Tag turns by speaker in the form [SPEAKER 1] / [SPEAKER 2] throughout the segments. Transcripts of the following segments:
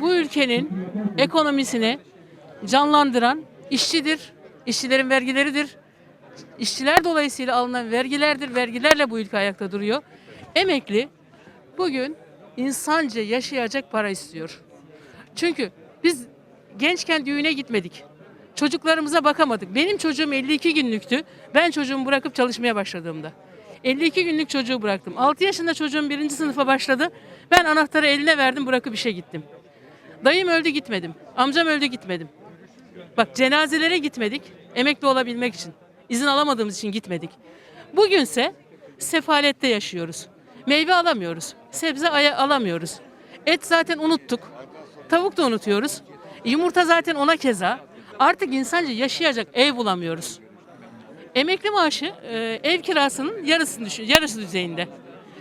[SPEAKER 1] bu ülkenin ekonomisini canlandıran işçidir, işçilerin vergileridir. İşçiler dolayısıyla alınan vergilerdir. Vergilerle bu ülke ayakta duruyor. Emekli bugün insanca yaşayacak para istiyor. Çünkü biz gençken düğüne gitmedik. Çocuklarımıza bakamadık. Benim çocuğum 52 günlüktü. Ben çocuğumu bırakıp çalışmaya başladığımda. 52 günlük çocuğu bıraktım. 6 yaşında çocuğum birinci sınıfa başladı. Ben anahtarı eline verdim bırakıp işe gittim. Dayım öldü gitmedim. Amcam öldü gitmedim. Bak cenazelere gitmedik. Emekli olabilmek için. İzin alamadığımız için gitmedik. Bugünse sefalette yaşıyoruz. Meyve alamıyoruz. Sebze alamıyoruz. Et zaten unuttuk. Tavuk da unutuyoruz. Yumurta zaten ona keza. Artık insanca yaşayacak ev bulamıyoruz. Emekli maaşı e, ev kirasının yarısını düşün, yarısı düzeyinde.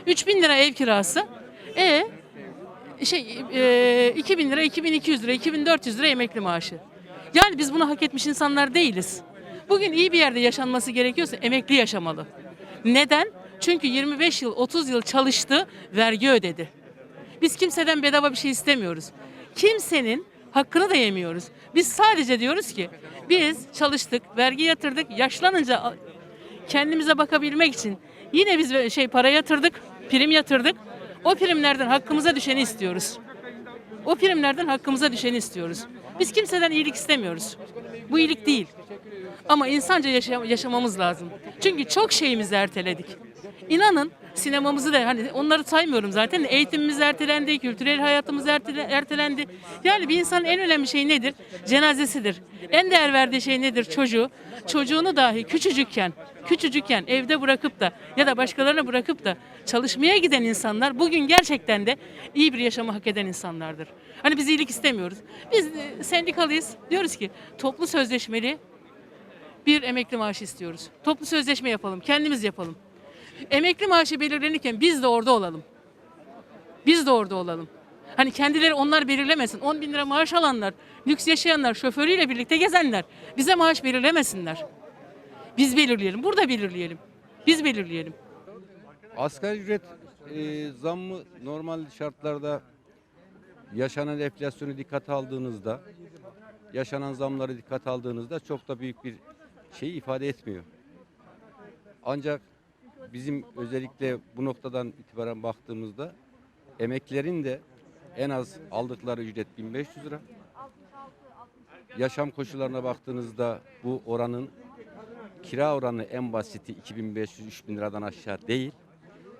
[SPEAKER 1] 3000 lira ev kirası. E şey e, 2000 lira, 2200 lira, 2400 lira emekli maaşı. Yani biz bunu hak etmiş insanlar değiliz. Bugün iyi bir yerde yaşanması gerekiyorsa emekli yaşamalı. Neden? Çünkü 25 yıl, 30 yıl çalıştı, vergi ödedi. Biz kimseden bedava bir şey istemiyoruz. Kimsenin hakkını da yemiyoruz. Biz sadece diyoruz ki biz çalıştık, vergi yatırdık, yaşlanınca kendimize bakabilmek için yine biz şey para yatırdık, prim yatırdık. O primlerden hakkımıza düşeni istiyoruz. O primlerden hakkımıza düşeni istiyoruz. Biz kimseden iyilik istemiyoruz. Bu iyilik değil. Ama insanca yaşa- yaşamamız lazım. Çünkü çok şeyimizi erteledik. İnanın sinemamızı da hani onları saymıyorum zaten. Eğitimimiz ertelendi, kültürel hayatımız ertele- ertelendi. Yani bir insanın en önemli şey nedir? Cenazesidir. En değer verdiği şey nedir? Çocuğu. Çocuğunu dahi küçücükken, küçücükken evde bırakıp da ya da başkalarına bırakıp da çalışmaya giden insanlar bugün gerçekten de iyi bir yaşamı hak eden insanlardır. Hani biz iyilik istemiyoruz. Biz e, sendikalıyız. Diyoruz ki toplu sözleşmeli bir emekli maaşı istiyoruz. Toplu sözleşme yapalım, kendimiz yapalım. Emekli maaşı belirlenirken biz de orada olalım. Biz de orada olalım. Hani kendileri onlar belirlemesin. 10 bin lira maaş alanlar, lüks yaşayanlar, şoförüyle birlikte gezenler bize maaş belirlemesinler. Biz belirleyelim. Burada belirleyelim. Biz belirleyelim.
[SPEAKER 2] Asgari ücret e, zammı normal şartlarda yaşanan enflasyonu dikkate aldığınızda, yaşanan zamları dikkate aldığınızda çok da büyük bir şey ifade etmiyor. Ancak bizim özellikle bu noktadan itibaren baktığımızda emeklerin de en az aldıkları ücret 1500 lira. Yaşam koşullarına baktığınızda bu oranın kira oranı en basiti 2500-3000 liradan aşağı değil.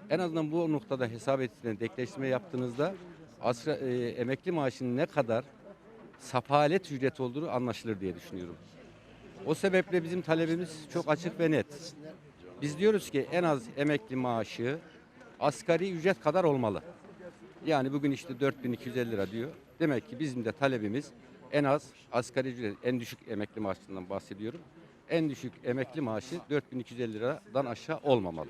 [SPEAKER 2] En azından bu noktada hesap ettiğinde denkleştirme yaptığınızda asra, e, emekli maaşının ne kadar safalet ücret olduğunu anlaşılır diye düşünüyorum. O sebeple bizim talebimiz çok açık ve net. Biz diyoruz ki en az emekli maaşı asgari ücret kadar olmalı. Yani bugün işte 4250 lira diyor. Demek ki bizim de talebimiz en az asgari ücret, en düşük emekli maaşından bahsediyorum. En düşük emekli maaşı 4250 liradan aşağı olmamalı.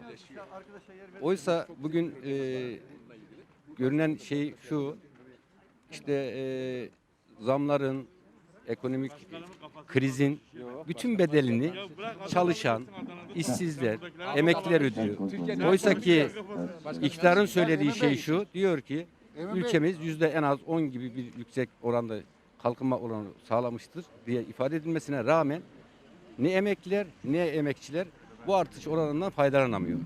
[SPEAKER 2] Oysa bugün e, görünen şey şu, işte e, zamların, ekonomik krizin bütün bedelini çalışan, işsizler, emekliler ödüyor. Oysa ki iktidarın söylediği şey şu, diyor ki ülkemiz yüzde en az 10 gibi bir yüksek oranda kalkınma oranı sağlamıştır diye ifade edilmesine rağmen ne emekliler ne emekçiler bu artış oranından faydalanamıyor.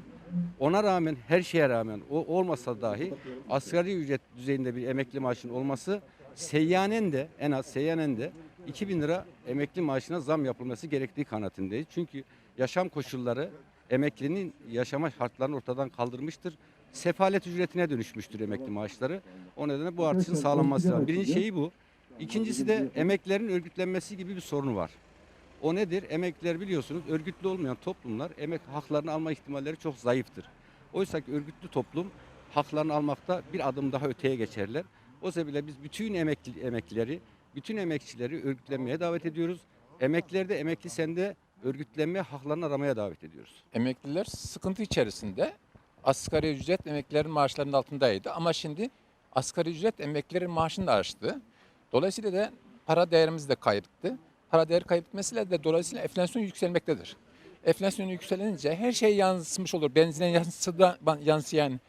[SPEAKER 2] Ona rağmen her şeye rağmen o olmasa dahi asgari ücret düzeyinde bir emekli maaşının olması seyyanen de en az seyyanen de 2000 lira emekli maaşına zam yapılması gerektiği kanaatindeyiz. Çünkü yaşam koşulları emeklinin yaşama şartlarını ortadan kaldırmıştır. Sefalet ücretine dönüşmüştür emekli maaşları. O nedenle bu artışın sağlanması lazım. Birinci şeyi bu. İkincisi de emeklerin örgütlenmesi gibi bir sorunu var. O nedir? Emekliler biliyorsunuz örgütlü olmayan toplumlar emek haklarını alma ihtimalleri çok zayıftır. Oysa ki örgütlü toplum haklarını almakta bir adım daha öteye geçerler. O sebeple biz bütün emekli, emeklileri, bütün emekçileri örgütlenmeye davet ediyoruz. Emekliler de emekli sende örgütlenme haklarını aramaya davet ediyoruz.
[SPEAKER 3] Emekliler sıkıntı içerisinde. Asgari ücret emeklilerin maaşlarının altındaydı ama şimdi asgari ücret emeklilerin maaşını da aştı. Dolayısıyla da para değerimiz de kaybetti. Para değer kaybetmesiyle de dolayısıyla enflasyon yükselmektedir. Enflasyon yükselince her şey yansımış olur. Benzine yansıda, yansıyan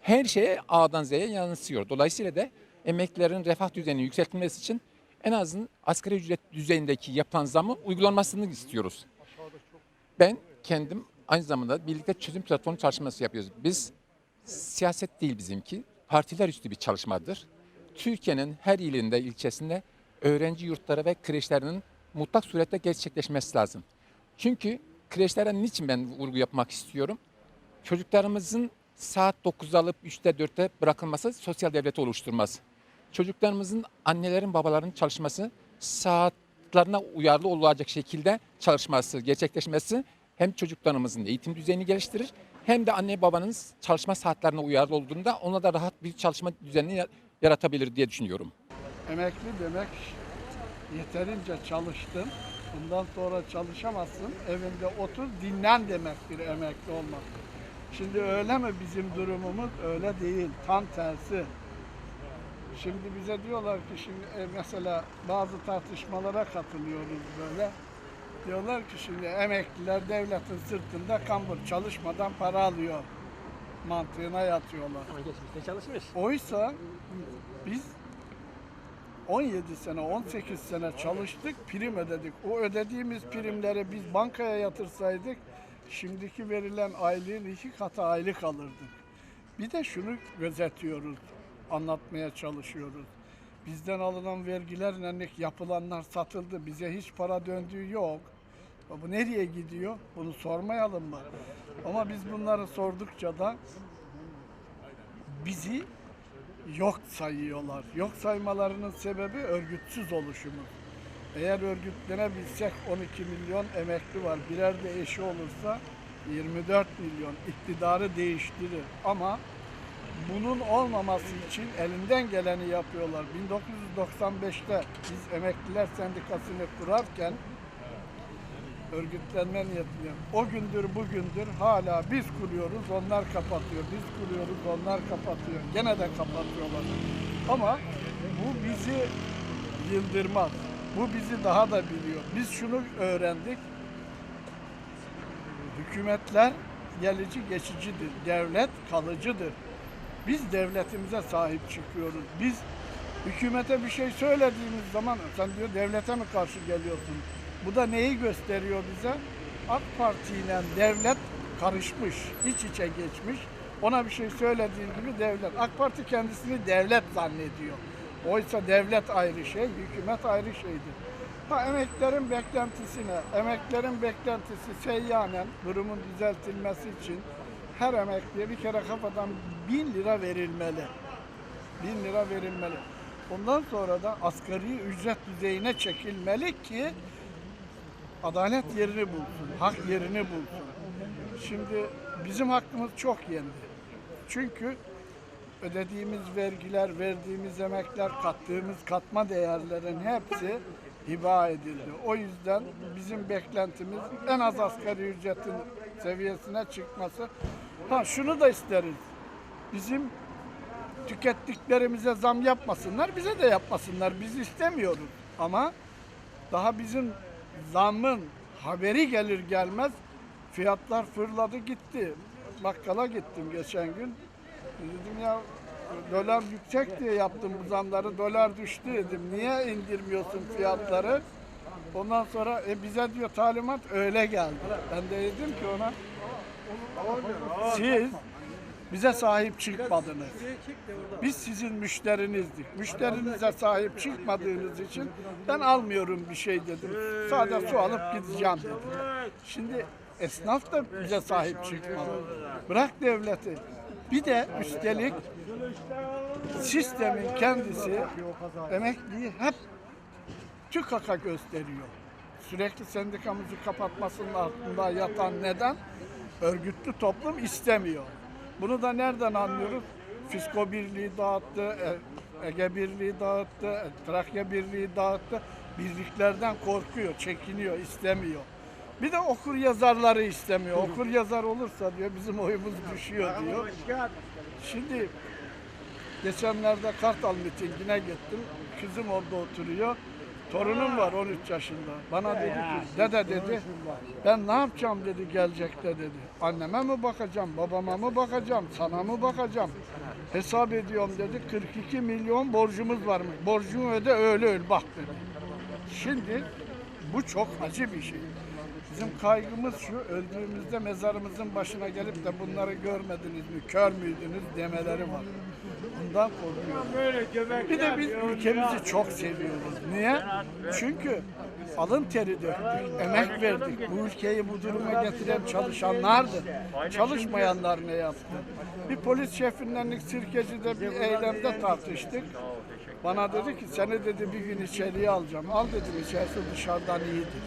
[SPEAKER 3] her şeye A'dan Z'ye yansıyor. Dolayısıyla da emeklilerin refah düzeyinin yükseltilmesi için en azından asgari ücret düzeyindeki yapılan zamı uygulanmasını istiyoruz. Ben kendim aynı zamanda birlikte çözüm platformu çalışması yapıyoruz. Biz siyaset değil bizimki, partiler üstü bir çalışmadır. Türkiye'nin her ilinde, ilçesinde öğrenci yurtları ve kreşlerinin mutlak surette gerçekleşmesi lazım. Çünkü kreşlere niçin ben vurgu yapmak istiyorum? Çocuklarımızın saat 9'da alıp 3'te 4'te bırakılması sosyal devleti oluşturmaz. Çocuklarımızın annelerin babaların çalışması saatlerine uyarlı olacak şekilde çalışması, gerçekleşmesi hem çocuklarımızın eğitim düzeyini geliştirir hem de anne babanın çalışma saatlerine uyarlı olduğunda ona da rahat bir çalışma düzenini ya- yaratabilir diye düşünüyorum.
[SPEAKER 4] Emekli demek yeterince çalıştın. Bundan sonra çalışamazsın. Evinde otur dinlen demektir emekli olmak. Şimdi öyle mi bizim durumumuz? Öyle değil. Tam tersi. Şimdi bize diyorlar ki şimdi e, mesela bazı tartışmalara katılıyoruz böyle. Diyorlar ki şimdi emekliler devletin sırtında kambur çalışmadan para alıyor mantığına yatıyorlar.
[SPEAKER 5] Ama geçmişte çalışmış.
[SPEAKER 4] Oysa biz 17 sene, 18 sene çalıştık, prim ödedik. O ödediğimiz primleri biz bankaya yatırsaydık, şimdiki verilen aylığın iki katı aylık alırdık. Bir de şunu gözetiyoruz, anlatmaya çalışıyoruz. Bizden alınan vergilerle yapılanlar satıldı, bize hiç para döndüğü yok. Bu nereye gidiyor? Bunu sormayalım mı? Ama biz bunları sordukça da bizi yok sayıyorlar. Yok saymalarının sebebi örgütsüz oluşumuz. Eğer örgütlenebilsek 12 milyon emekli var. Birer de eşi olursa 24 milyon iktidarı değiştirir. Ama bunun olmaması için elinden geleni yapıyorlar. 1995'te biz Emekliler Sendikası'nı kurarken örgütlenme niyetli. O gündür bugündür hala biz kuruyoruz, onlar kapatıyor. Biz kuruyoruz, onlar kapatıyor. Gene de kapatıyorlar. Ama bu bizi yıldırmaz. Bu bizi daha da biliyor. Biz şunu öğrendik. Hükümetler gelici geçicidir. Devlet kalıcıdır. Biz devletimize sahip çıkıyoruz. Biz hükümete bir şey söylediğimiz zaman sen diyor devlete mi karşı geliyorsun? Bu da neyi gösteriyor bize? AK Parti ile devlet karışmış, iç içe geçmiş. Ona bir şey söylediği gibi devlet. AK Parti kendisini devlet zannediyor. Oysa devlet ayrı şey, hükümet ayrı şeydir. Ha emeklerin beklentisine, emeklerin beklentisi seyyanen durumun düzeltilmesi için her emekliye bir kere kafadan bin lira verilmeli. Bin lira verilmeli. Ondan sonra da asgari ücret düzeyine çekilmeli ki adalet yerini bulsun, hak yerini bulsun. Şimdi bizim hakkımız çok yendi. Çünkü ödediğimiz vergiler, verdiğimiz emekler, kattığımız katma değerlerin hepsi hiba edildi. O yüzden bizim beklentimiz en az asgari ücretin seviyesine çıkması. Ha şunu da isteriz. Bizim tükettiklerimize zam yapmasınlar, bize de yapmasınlar. Biz istemiyoruz. Ama daha bizim zammın haberi gelir gelmez fiyatlar fırladı gitti. Bakkala gittim geçen gün. Dedim ya dolar yüksek diye yaptım bu zamları. Dolar düştü dedim. Niye indirmiyorsun fiyatları? Ondan sonra e, bize diyor talimat öyle geldi. Ben de dedim ki ona siz bize sahip çıkmadınız. Biz sizin müşterinizdik. Müşterinize sahip çıkmadığınız için ben almıyorum bir şey dedim. Sadece su alıp gideceğim dedim. Şimdi esnaf da bize sahip çıkmadı. Bırak devleti. Bir de üstelik sistemin kendisi emekliyi hep tükaka gösteriyor. Sürekli sendikamızı kapatmasının altında yatan neden? Örgütlü toplum istemiyor. Bunu da nereden anlıyoruz? Fisko Birliği dağıttı, E- Ege Birliği dağıttı, E, Trakya Birliği dağıttı. Birliklerden korkuyor, çekiniyor, istemiyor. Bir de okur yazarları istemiyor. Okur yazar olursa diyor bizim oyumuz düşüyor diyor. Şimdi Geçenlerde Kartal mitingine gittim. Kızım orada oturuyor. Torunum var 13 yaşında. Bana dedi ki dede dedi ben ne yapacağım dedi gelecekte dedi. Anneme mi bakacağım, babama mı bakacağım, sana mı bakacağım? Hesap ediyorum dedi. 42 milyon borcumuz varmış. Borcunu öde öyle öl bak dedi. Şimdi bu çok acı bir şey. Bizim kaygımız şu, öldüğümüzde mezarımızın başına gelip de bunları görmediniz mi, kör müydünüz demeleri var. Bundan korkuyorum. Bir de biz ülkemizi çok seviyoruz. Niye? Çünkü alın teri döktük, emek verdik. Bu ülkeyi bu duruma getiren çalışanlardı. Çalışmayanlar ne yaptı? Bir polis şefinden sirkecide bir eylemde tartıştık. Bana dedi ki seni dedi bir gün içeriye alacağım. Al dedim içerisi dışarıdan iyidir.